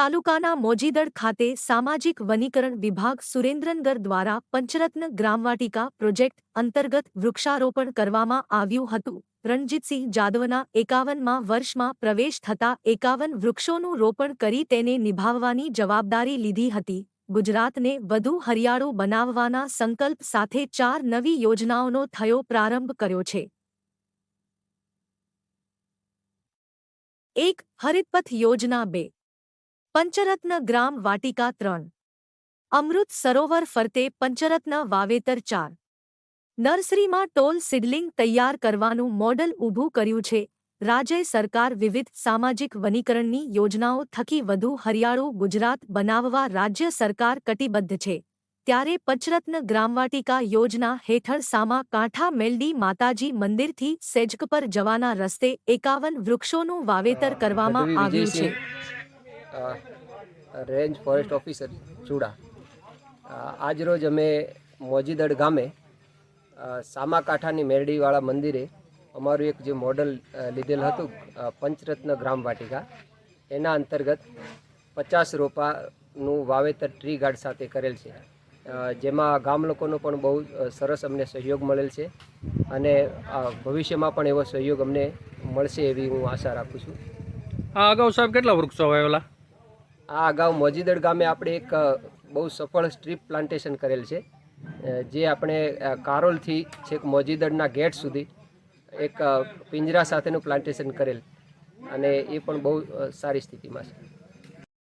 તાલુકાના મોજીદડ ખાતે સામાજિક વનીકરણ વિભાગ સુરેન્દ્રનગર દ્વારા પંચરત્ન ગ્રામવાટિકા પ્રોજેક્ટ અંતર્ગત વૃક્ષારોપણ કરવામાં આવ્યું હતું. રણજીતસિંહ જાદવના એકાવનમાં વર્ષમાં પ્રવેશ થતા એકાવન વૃક્ષોનું રોપણ કરી તેને નિભાવવાની જવાબદારી લીધી હતી. ગુજરાતને વધુ હરિયાળું બનાવવાના સંકલ્પ સાથે ચાર નવી યોજનાઓનો થયો પ્રારંભ કર્યો છે. એક હરિતપથ યોજના બે પંચરત્ન ગ્રામ વાટિકા ત્રણ. અમૃત સરોવર ફરતે પંચરત્ન વાવેતર ચાર. નર્સરીમાં ટોલ સિડલિંગ તૈયાર કરવાનું મોડલ ઊભું કર્યું છે. રાજ્ય સરકાર વિવિધ સામાજિક વનીકરણની યોજનાઓ થકી વધુ હરિયાળું ગુજરાત બનાવવા રાજ્ય સરકાર કટિબદ્ધ છે. ત્યારે પંચરત્ન ગ્રામવાટિકા યોજના હેઠળ સામા કાંઠા મેલડી માતાજી મંદિરથી સેજક પર જવાના રસ્તે એકાવન વૃક્ષોનું વાવેતર કરવામાં આવ્યું છે. Range forest officer Chuda. આજરોજ અમે મોજીદડ ગામે સામાકાંઠાની મેરડીવાળા મંદિરે અમારું એક જે મોડલ લીધેલ હતું પંચરત્ન ગ્રામ વાટિકા, એના અંતર્ગત પચાસ રોપાનું વાવેતર ટ્રી ગાર્ડ સાથે કરેલ છે. જેમાં ગામ લોકોનો પણ બહુ સરસ અમને સહયોગ મળેલ છે અને ભવિષ્યમાં પણ એવો સહયોગ અમને મળશે એવી હું આશા રાખું છું. આ અગાઉ સાહેબ કેટલા વૃક્ષો વાવેલા? આ અગાઉ મોજીદડ ગામે આપણે એક બહુ સફળ સ્ટ્રીપ પ્લાન્ટેશન કરેલ છે. જે આપણે કારોલથી છેક મોજીદડના ગેટ સુધી એક પિંજરા સાથેનું પ્લાન્ટેશન કરેલ. અને એ પણ બહુ સારી સ્થિતિમાં છે.